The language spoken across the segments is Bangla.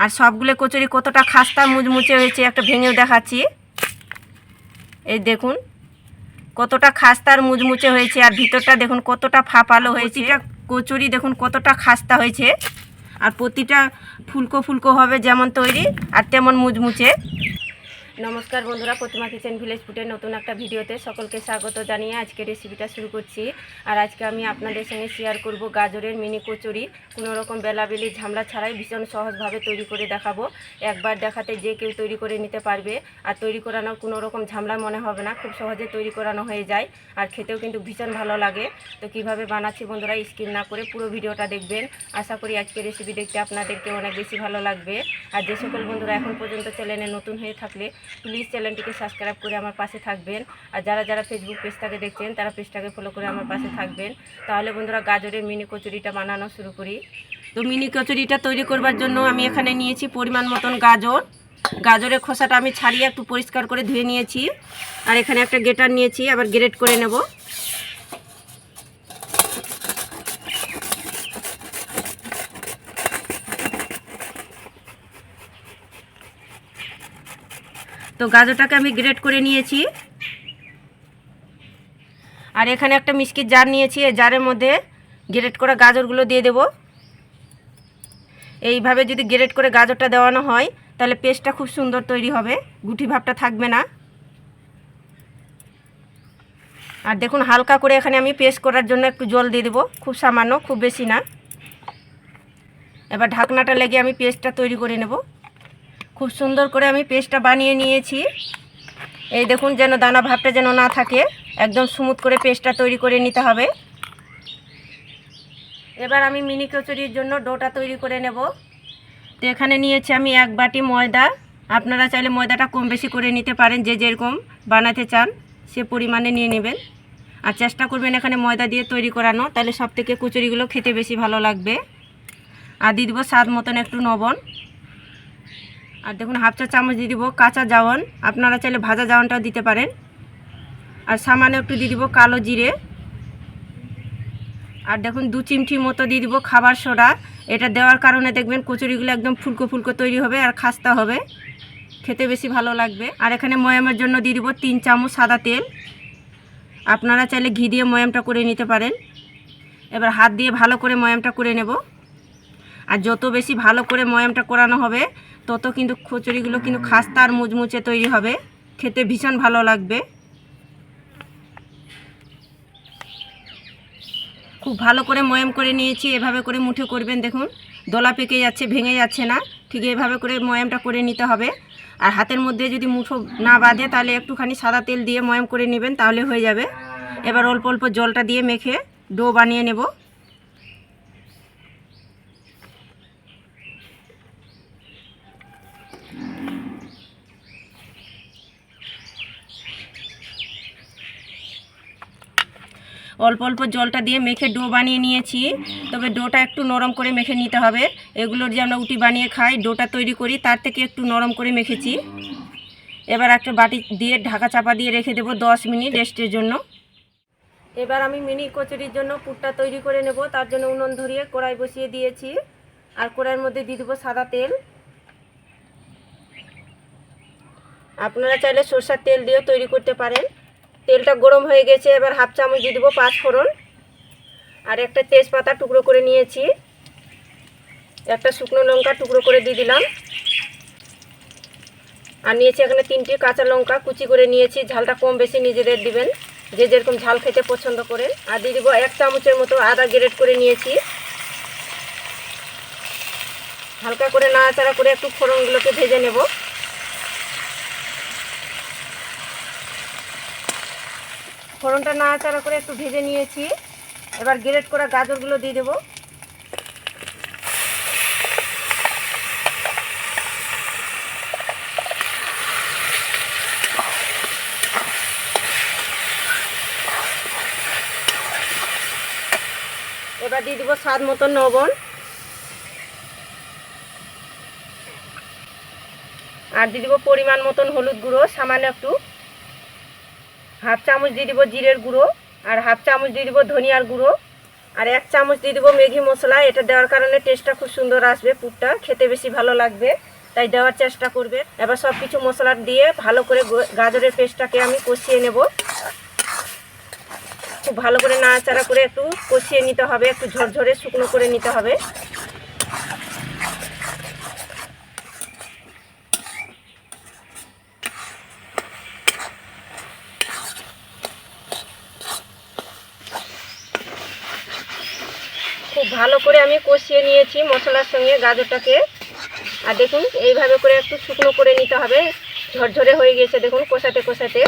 আর সবগুলো কচুরি কতটা খাস্তা মুচমুচে হয়েছে একটা ভেঙেও দেখাচ্ছি। এই দেখুন, কতটা খাস্তার মুচমুচে হয়েছে, আর ভিতরটা দেখুন কতটা ফাঁপালো হয়েছে। এটা কচুরি দেখুন কতটা খাস্তা হয়েছে, আর প্রতিটা ফুলকো ফুলকো হবে যেমন তৈরি আর তেমন মুচমুচে। নমস্কার বন্ধুরা, প্রতিমা কিচেন ভিলেজ ফুডের নতুন একটা ভিডিওতে সকলকে স্বাগত জানিয়ে আজকে রেসিপিটা শুরু করছি। আর আজকে আমি আপনাদের সঙ্গে শেয়ার করব গাজরের মিনি কচুরি। রকম বেলাবেলি ঝামলা ছাড়াই ভীষণ সহজভাবে তৈরি করে দেখাবো। একবার দেখাতে যে কেউ তৈরি করে নিতে পারবে। আর তৈরি করানোর কোনো রকম ঝামলা মনে হবে না, খুব সহজে তৈরি করানো হয়ে যায়। আর খেতেও কিন্তু ভীষণ ভালো লাগে। তো কীভাবে বানাচ্ছি বন্ধুরা স্কিপ না করে পুরো ভিডিওটা দেখবেন। আশা করি আজকে রেসিপি দেখতে আপনাদেরকে অনেক বেশি ভালো লাগবে। আর যে সকল বন্ধুরা এখন পর্যন্ত চ্যানেলে নতুন হয়ে থাকলে প্লিজ চ্যানেলটিকে সাবস্ক্রাইব করে আমার পাশে থাকবেন। আর যারা যারা ফেসবুক পেজটাকে দেখছেন, তারা পেজটাকে ফলো করে আমার পাশে থাকবেন। তাহলে বন্ধুরা গাজরের মিনি কচুরিটা বানানো শুরু করি। তো মিনি কচুরিটা তৈরি করবার জন্য আমি এখানে নিয়েছি পরিমাণ মতন গাজর। গাজরের খোসাটা আমি ছাড়িয়ে একটু পরিষ্কার করে ধুয়ে নিয়েছি। আর এখানে একটা গেটার নিয়েছি, আবার গ্রেট করে নেব। তো গাজরটাকে আমি গ্রেট করে নিয়েছি। আর এখানে একটা মিষ্টির জার নিয়েছি, এই জারের মধ্যে গ্রেট করা গাজরগুলো দিয়ে দেব। এইভাবে যদি গ্রেট করে গাজরটা দেওয়ানো হয়, তাহলে পেস্টটা খুব সুন্দর তৈরি হবে, গুটি ভাবটা থাকবে না। আর দেখুন, হালকা করে এখানে আমি পেস্ট করার জন্য একটু জল দিয়ে দেবো, খুব সামান্য, খুব বেশি না। এবার ঢাকনাটা লেগে আমি পেস্টটা তৈরি করে নেব। খুব সুন্দর করে আমি পেস্টটা বানিয়ে নিয়েছি। এই দেখুন যেন দানা ভাবটা যেন না থাকে, একদম স্মুথ করে পেস্টটা তৈরি করে নিতে হবে। এবার আমি মিনি কচুরির জন্য ডোটা তৈরি করে নেব। তো এখানে নিয়েছি আমি এক বাটি ময়দা। আপনারা চাইলে ময়দাটা কম বেশি করে নিতে পারেন, যে যেরকম বানাতে চান, সে পরিমাণে নিয়ে নেবেন। আর চেষ্টা করবেন এখানে ময়দা দিয়ে তৈরি করানো, তাহলে সব থেকে কচুরিগুলো খেতে বেশি ভালো লাগবে। আর দিয়ে দেবো স্বাদ মতন একটু লবণ। আর দেখুন হাফ চা চামচ দিয়ে দিব কাঁচা জাওয়ান। আপনারা চাইলে ভাজা জাওয়ানটাও দিতে পারেন। আর সামান্য একটু দিয়ে দিব কালো জিরে। আর দেখুন দু চিমটি মতো দিয়ে দিব খাবার সোডা। এটা দেওয়ার কারণে দেখবেন কচুরিগুলো একদম ফুলকো ফুলকো তৈরি হবে আর খাস্তা হবে। খেতে বেশি ভালো লাগবে। আর এখানে ময়ামের জন্য দিয়ে দিব তিন চামচ সাদা তেল। আপনারা চাইলে ঘি দিয়ে ময়ামটা করে নিতে পারেন। এবার হাত দিয়ে ভালো করে ময়ামটা করে নেব। আর যত বেশি ভালো করে ময়ামটা করানো হবে তত কিন্তু কচুরিগুলো কিন্তু খাস্তা আর মুচমুচে তৈরি হবে। খেতে ভীষণ ভালো লাগবে। খুব ভালো করে ময়াম করে নিয়েছি, এভাবে করে মুঠো করবেন দেখুন। দোলা পেকে যাচ্ছে, ভেঙে যাচ্ছে না। ঠিক এভাবে করে ময়ামটা করে নিতে হবে। আর হাতের মধ্যে যদি মুঠো না বাঁধে তাহলে একটুখানি সাদা তেল দিয়ে ময়াম করে নেবেন, তাহলে হয়ে যাবে। এবার অল্প অল্প জলটা দিয়ে মেখে ডো বানিয়ে নেব। অল্প অল্প জলটা দিয়ে মেখে ডো বানিয়ে নিয়েছি। তবে ডোটা একটু নরম করে মেখে নিতে হবে। এগুলোর যে আমরা উটি বানিয়ে খাই, ডোটা তৈরি করি, তার থেকে একটু নরম করে মেখেছি। এবার একটা বাটি দিয়ে ঢাকা চাপা দিয়ে রেখে দেবো দশ মিনিট রেস্টের জন্য। এবার আমি মিনি কচুরির জন্য পুরটা তৈরি করে নেব। তার জন্য উনুন ধরিয়ে কড়াই বসিয়ে দিয়েছি। আর কড়াইয়ের মধ্যে দিয়ে দেবো সাদা তেল। আপনারা চাইলে সরষার তেল দিয়েও তৈরি করতে পারেন। তেলটা গরম হয়ে গেছে, এবার হাফ চামচ দিয়ে দেবো পাঁচ ফোড়ন। আর একটা তেজপাতা টুকরো করে নিয়েছি। একটা শুকনো লঙ্কা টুকরো করে দিয়ে দিলাম। আর নিয়েছি এখানে তিনটি কাঁচা লঙ্কা কুচি করে নিয়েছি। ঝালটা কম বেশি নিজেদের দিবেন, যে যেরকম ঝাল খেতে পছন্দ করেন। আর দিয়ে দেবো এক চামচের মতো আদা গ্রেট করে নিয়েছি। হালকা করে নাড়াচাড়া করে একটু ফোড়নগুলোকে ভেজে নেব। ফোড়নটা নাড়াচাড়া করে একটু ভেজে নিয়েছি। এবার গ্রেট করা গাজরগুলো দিয়ে দেবো। এবার দিয়ে দিব স্বাদ মতন লবণ। আর দিয়ে দিব পরিমাণ মতন হলুদ গুঁড়ো, সামান্য একটু। হাফ চামচ দিয়ে দিব জিরের গুঁড়ো আর হাফ চামচ দিয়ে দিব ধনিয়ার গুঁড়ো। আর এক চামচ দিয়ে দেবো ম্যাগি মশলা। এটা দেওয়ার কারণে টেস্টটা খুব সুন্দর আসবে পুরটা। খেতে বেশি ভালো লাগবে, তাই দেওয়ার চেষ্টা করবে। এবার সব কিছু মশলা দিয়ে ভালো করে গাজরের পেস্টটাকে আমি কষিয়ে নেব। খুব ভালো করে নাড়াচাড়া করে একটু কষিয়ে নিতে হবে, একটু ঝরঝরে শুকনো করে নিতে হবে। ভালো করে আমি কষিয়ে নিয়েছি মশলার সঙ্গে গাজরটাকে। আর দেখুন, এইভাবে করে একটু শুকনো করে নিতে হবে। ঝরঝরে হয়ে গেছে, দেখুন, কষাতে কষাতে।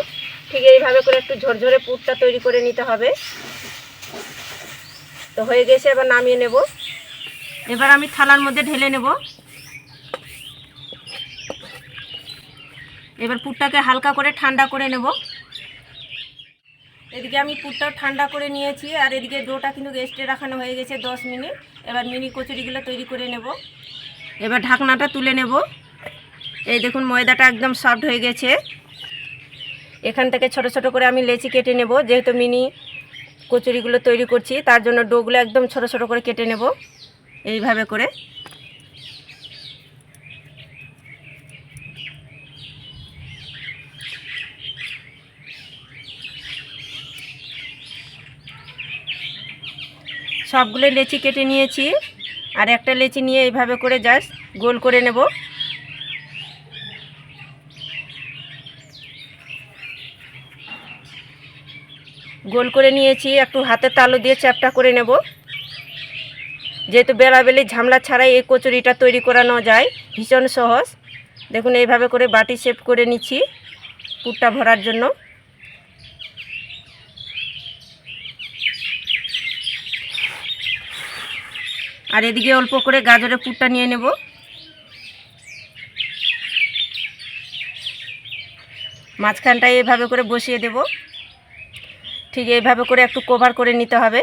ঠিক এইভাবে করে একটু ঝরঝরে পুরটা তৈরি করে নিতে হবে। তো হয়ে গেছে, এবার নামিয়ে নেব। এবার আমি থালার মধ্যে ঢেলে নেব। এবার পুরটাকে হালকা করে ঠান্ডা করে নেব। এদিকে আমি পুরটাও ঠান্ডা করে নিয়েছি, আর এদিকে ডোটা কিন্তু রেস্টে রাখানো হয়ে গেছে দশ মিনিট। এবার মিনি কচুরিগুলো তৈরি করে নেব। এবার ঢাকনাটা তুলে নেব। এই দেখুন, ময়দাটা একদম সফট হয়ে গেছে। এখান থেকে ছোট ছোট করে আমি লেচি কেটে নেব, যেহেতু মিনি কচুরিগুলো তৈরি করছি, তার জন্য ডোগুলো একদম ছোট ছোট করে কেটে নেব, এইভাবে করে। সবগুলো লেচি কেটে নিয়েছি। আর একটা লেচি নিয়ে এইভাবে করে জাস্ট গোল করে নেব। গোল করে নিয়েছি, একটু হাতে তালু দিয়ে চ্যাপটা করে নেব। যেহেতু বেলাবেলি ঝামলা ছাড়াই এই কচুরিটা তৈরি করানো যায়, ভীষণ সহজ। দেখুন, এইভাবে করে বাটি শেপ করে নিচ্ছি পুরটা ভরার জন্য। আর এদিকে অল্প করে গাজরের পুরটা নিয়ে নেব। মাঝখানটায় এইভাবে করে বসিয়ে দেব। ঠিক এইভাবে করে একটু কভার করে নিতে হবে।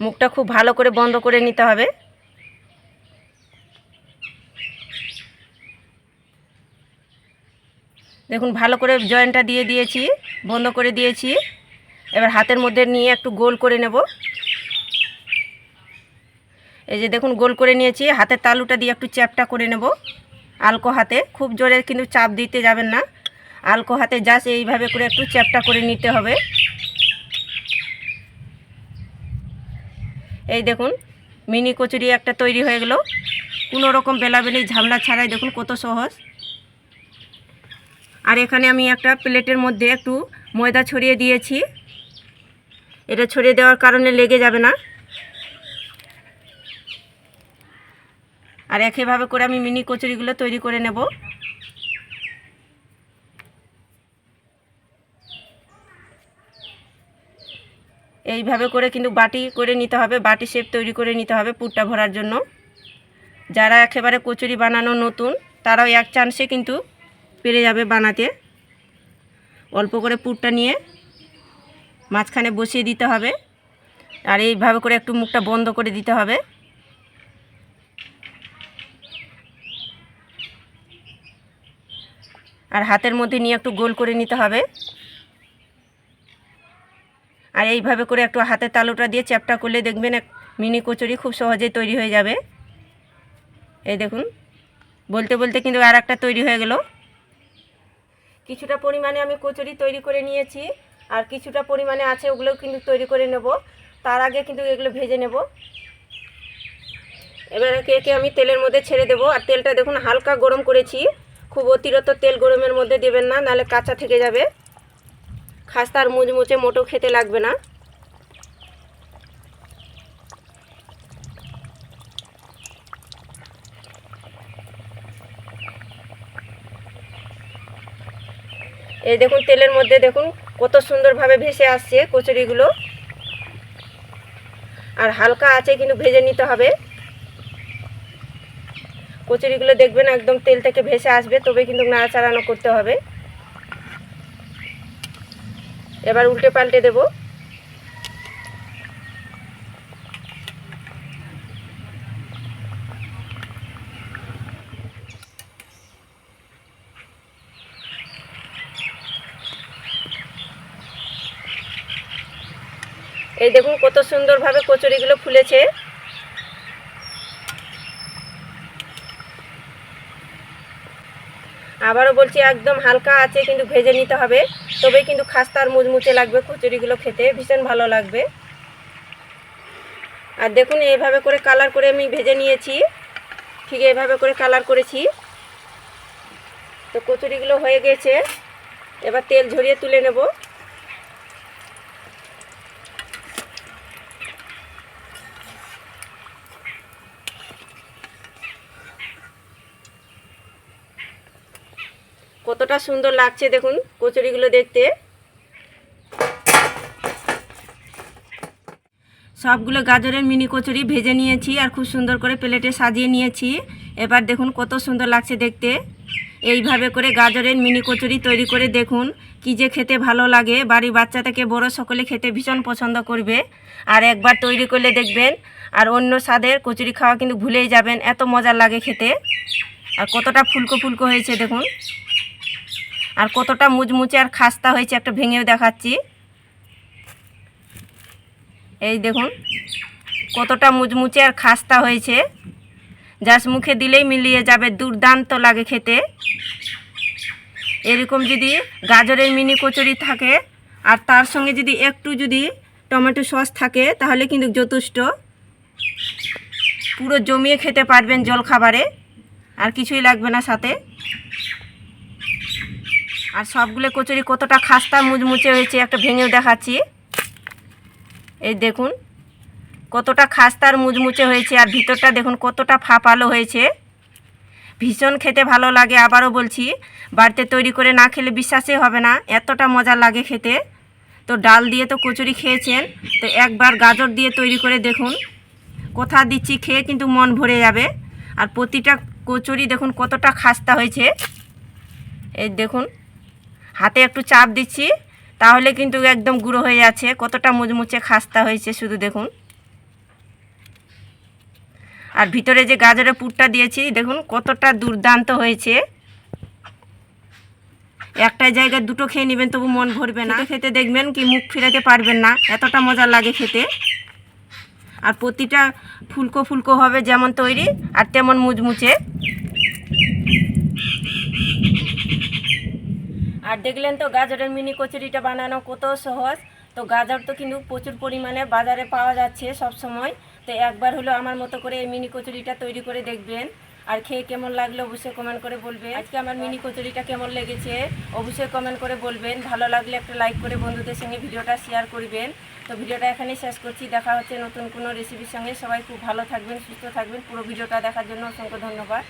মুখটা খুব ভালো করে বন্ধ করে নিতে হবে। দেখুন, ভালো করে জয়েন্টটা দিয়ে দিয়েছি, বন্ধ করে দিয়েছি। এবার হাতের মধ্যে নিয়ে একটু গোল করে নেব। এই যে দেখুন, গোল করে নিয়েছি। হাতের তালুটা দিয়ে একটু চ্যাপটা করে নেব। আলকো হাতে, খুব জোরে কিন্তু চাপ দিতে যাবেন না। আলকো হাতে জাস্ট এইভাবে করে একটু চ্যাপটা করে নিতে হবে। এই দেখুন, মিনি কচুরি একটা তৈরি হয়ে গেল। কোনো রকম বেলাবেলি, ঝামলা ছাড়াই দেখুন কত সহজ। আর এখানে আমি একটা প্লেটের মধ্যে একটু ময়দা ছড়িয়ে দিয়েছি। এটা ছড়িয়ে দেওয়ার কারণে লেগে যাবে না। আর একইভাবে করে আমি মিনি কচুরিগুলো তৈরি করে নেব। এইভাবে করে কিন্তু বাটি করে নিতে হবে, বাটি শেপ তৈরি করে নিতে হবে পুরটা ভরার জন্য। যারা একেবারে কচুরি বানানো নতুন, তারাও এক চান্সে কিন্তু পেরে যাবে বানাতে। অল্প করে পুরটা নিয়ে। মাঝখানে বসিয়ে দিতে হবে। আর এইভাবে করে একটু মুখটা বন্ধ করে দিতে হবে। আর হাতের মধ্যে নিয়ে একটু গোল করে নিতে হবে। আর এইভাবে করে একটু হাতের তালুটা দিয়ে চ্যাপটা করলে দেখবেন এক মিনি কচুরি খুব সহজেই তৈরি হয়ে যাবে। এই দেখুন, বলতে বলতে কিন্তু আর একটা তৈরি হয়ে গেল। কিছুটা পরিমাণে আমি কচুরি তৈরি করে নিয়েছি। আর কিছুটা পরিমাণে আছে, ওগুলোও কিন্তু তৈরি করে নেব। তার আগে কিন্তু এগুলো ভেজে নেব। এবার একে একে আমি তেলের মধ্যে ছেড়ে দেবো। আর তেলটা দেখুন, হালকা গরম করেছি। খুব অতিরিক্ত তেল গরমের মধ্যে দেবেন না, নাহলে কাঁচা থেকে যাবে। খাস্তার মুচমুচে মোটো খেতে লাগবে না। এই দেখুন, তেলের মধ্যে দেখুন কত সুন্দরভাবে ভেসে আসছে কচুরিগুলো। আর হালকা আছে, কিন্তু ভেজে নিতে হবে। কচুরিগুলো দেখবেন একদম তেল থেকে ভেসে আসবে, তবে কিন্তু নাড়াচাড়ানো করতে হবে। এবার উল্টে পাল্টে দেব। এই দেখুন কত সুন্দরভাবে কচুরিগুলো ফুলেছে। আবারও বলছি, একদম হালকা আছে, কিন্তু ভেজে নিতে হবে। তবেই কিন্তু খাস্তার মুচমুচে লাগবে কচুরিগুলো খেতে, ভীষণ ভালো লাগবে। আর দেখুন, এইভাবে করে কালার করে আমি ভেজে নিয়েছি। ঠিক এইভাবে করে কালার করেছি। তো কচুরিগুলো হয়ে গেছে। এবার তেল ঝরিয়ে তুলে নেব। কতটা সুন্দর লাগছে দেখুন কচুরিগুলো দেখতে। সবগুলো গাজরের মিনি কচুরি ভেজে নিয়েছি আর খুব সুন্দর করে প্লেটে সাজিয়ে নিয়েছি। এবার দেখুন কত সুন্দর লাগছে দেখতে। এইভাবে করে গাজরের মিনি কচুরি তৈরি করে দেখুন কি যে খেতে ভালো লাগে। বাড়ির বাচ্চা থেকে বড় সকলে খেতে ভীষণ পছন্দ করবে। আর একবার তৈরি করলে দেখবেন আর অন্য স্বাদের কচুরি খাওয়া কিন্তু ভুলেই যাবেন, এত মজার লাগে খেতে। আর কতটা ফুলকো ফুলকো হয়েছে দেখুন। আর কতটা মুচমুচে আর খাস্তা হয়েছে একটা ভেঙেও দেখাচ্ছি। এই দেখুন, কতটা মুচমুচে আর খাস্তা হয়েছে। জাস্ট মুখে দিলেই মিলিয়ে যাবে, দুর্দান্ত লাগে খেতে। এরকম যদি গাজরের মিনি কচুরি থাকে, আর তার সঙ্গে যদি একটু যদি টমেটো সস থাকে, তাহলে কিন্তু যথেষ্ট। পুরো জমিয়ে খেতে পারবেন জল খাবারে আর কিছুই লাগবে না সাথে। আর সবগুলো কচুরি কতটা খাস্তা মুচমুচে হয়েছে একটা ভেঙেও দেখাচ্ছি। এই দেখুন, কতটা খাস্তার মুচমুচে হয়েছে আর ভিতরটা দেখুন কতটা ফাঁপালো হয়েছে। ভীষণ খেতে ভালো লাগে, আবারও বলছি, বাড়িতে তৈরি করে না খেলে বিশ্বাসই হবে না, এতটা মজা লাগে খেতে। তো ডাল দিয়ে তো কচুরি খেয়েছেন, তো একবার গাজর দিয়ে তৈরি করে দেখুন, কোথা দিচ্ছি খেয়ে কিন্তু মন ভরে যাবে। আর প্রতিটা কচুরি দেখুন কতটা খাস্তা হয়েছে। এই দেখুন হাতে একটু চাপ দিচ্ছি, তাহলে কিন্তু একদম গুঁড়ো হয়ে যাচ্ছে। কতটা মুচমুচে খাস্তা হয়েছে শুধু দেখুন। আর ভিতরে যে গাজরের পুরটা দিয়েছি, দেখুন কতটা দুর্দান্ত হয়েছে। একটা জায়গায় দুটো খেয়ে নেবেন, তবু মন ভরবে না। খেতে দেখবেন কি মুখ ফিরাতে পারবেন না, এতটা মজা লাগে খেতে। আর প্রতিটা ফুলকো ফুলকো হবে যেমন তৈরি, আর তেমন মুচমুচে। আর দেখলেন তো গাজরের মিনি কচুরিটা বানানো কত সহজ। তো গাজর তো কিন্তু প্রচুর পরিমাণে বাজারে পাওয়া যাচ্ছে সব সময়। তো একবার হলো আমার মতো করে এই মিনি কচুরিটা তৈরি করে দেখবেন। আর খেয়ে কেমন লাগল অবশ্যই কমেন্ট করে বলবেন। আজকে আমার মিনি কচুরিটা কেমন লেগেছে অবশ্যই কমেন্ট করে বলবেন। ভালো লাগলে একটা লাইক করে বন্ধুদের সঙ্গে ভিডিওটা শেয়ার করবেন। তো ভিডিওটা এখানেই শেষ করছি। দেখা হচ্ছে নতুন কোনো রেসিপির সঙ্গে। সবাই খুব ভালো থাকবেন, সুস্থ থাকবেন। পুরো ভিডিওটা দেখার জন্য অসংখ্য ধন্যবাদ।